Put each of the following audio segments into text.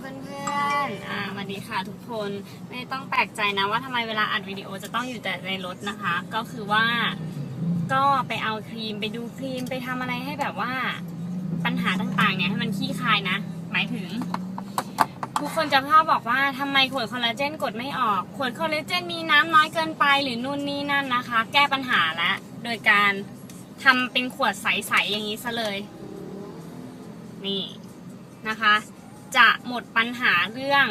เพื่อนๆ อ่าสวัสดีค่ะทุกคน ไม่ต้องแปลกใจนะว่าทำไมเวลาอัดวิดีโอจะต้องอยู่แต่ในรถนะคะ ก็คือว่า ก็ไปเอาครีมไปดูครีมไปทำอะไรให้แบบว่า ปัญหาต่างๆเนี่ยให้มันขี้คายนะ หมายถึง ทุกคนจะชอบบอกว่าทำไมขวดคอลลาเจนกดไม่ออก ขวดคอลลาเจนมีน้ำน้อยเกินไปหรือนู่นนี่นั่นนะคะ แก้ปัญหาล้วโดยการทำเป็นขวดใสๆอย่างนี้ซะเลย นี่นะคะ จะหมดปัญหาเรื่อง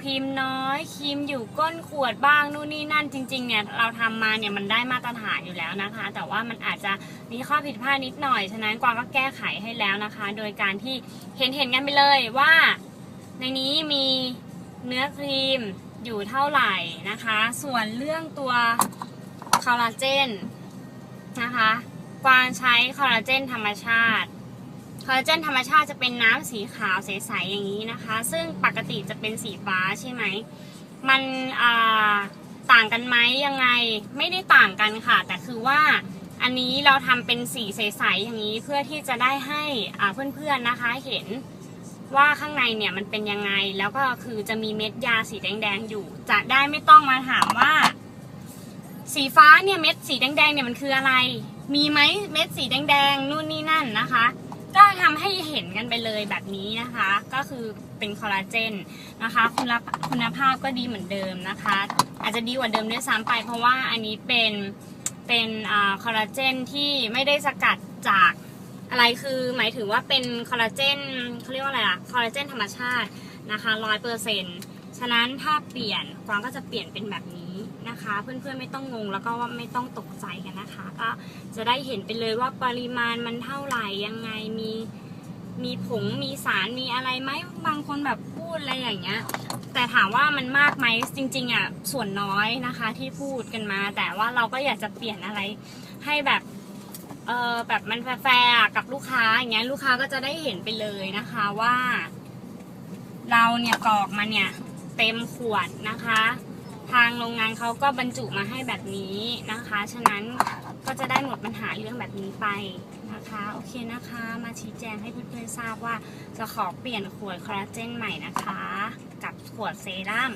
ครีมน้อยครีมอยู่ก้นขวดบ้างนู่นนี่นั่นจริงๆเนี่ยเราทำมาเนี่ยมันได้มาตรฐานอยู่แล้วนะคะ แต่ว่ามันอาจจะมีข้อผิดพลาดนิดหน่อย ฉะนั้นกวางก็แก้ไขให้แล้วนะคะ โดยการที่เห็นเห็นๆกันไปเลยว่า ในนี้มีเนื้อครีมอยู่เท่าไหร่นะคะ ส่วนเรื่องตัวคอลลาเจนนะคะกวางใช้คอลลาเจนธรรมชาติ คอลลาเจนธรรมชาติจะเป็นน้ำสีขาวใสๆอย่างนี้นะคะ ซึ่งปกติจะเป็นสีฟ้าใช่ไหม มันต่างกันไหมยังไงไม่ได้ต่างกันค่ะ แต่คือว่าอันนี้เราทำเป็นสีใสๆอย่างนี้เพื่อที่จะได้ให้เพื่อนๆนะคะเห็นว่าข้างในเนี่ยมันเป็นยังไงแล้วก็คือจะมีเม็ดยาสีแดงๆอยู่ จะได้ไม่ต้องมาถามว่า สีฟ้าเนี่ยเม็ดสีแดงๆเนี่ยมันคืออะไร มีไหมเม็ดสีแดงๆนู่นนี่นั่นนะคะำให้เห็นกันไปเลยแบบนี้นะคะ ก็คือเป็นคอลลาเจนนะคะ คุณคุณภาพก็ดีเหมือนเดิมนะคะ อาจจะดีกว่าเดิมด้วยซ้ำไป เพราะว่าอันนี้เป็นเป็นอคอลลาเจนที่ไม่ได้สกัดจากอะไรคือหมายถึงว่าเป็นคอลลาเจนเขาเรียกว่าอะไรอะคอลลาเจนธรรมชาตินะคะร้อยเปอร์เซ็นต์ฉะนั้นถ้าเปลี่ยนกวางก็จะเปลี่ยนเป็นแบบนี้นะคะ เพื่อนๆไม่ต้องงงแล้วก็ว่าไม่ต้องตกใจกันนะคะ ก็จะได้เห็นไปเลยว่าปริมาณมันเท่าไหร่ยังไง มีผงมีสารมีอะไรไหมบางคนแบบพูดอะไรอย่างเงี้ย แต่ถามว่ามันมากไหมจริง ๆอะส่วนน้อยนะคะที่พูดกันมา แต่ว่าเราก็อยากจะเปลี่ยนอะไรให้แบบเออแบบมันแฟร์กับลูกค้าอย่างเงี้ยลูกค้าก็จะได้เห็นไปเลยนะคะว่า เราเนี่ยกรอกมาเนี่ย เต็มขวดนะคะ ทางโรงงานเขาก็บรรจุมาให้แบบนี้นะคะ ฉะนั้นก็จะได้หมดปัญหาเรื่องแบบนี้ไปนะคะ โอเคนะคะ มาชี้แจงให้เพื่อนๆทราบว่าจะขอเปลี่ยนขวดคอลลาเจนใหม่นะคะ กับขวดเซรั่ม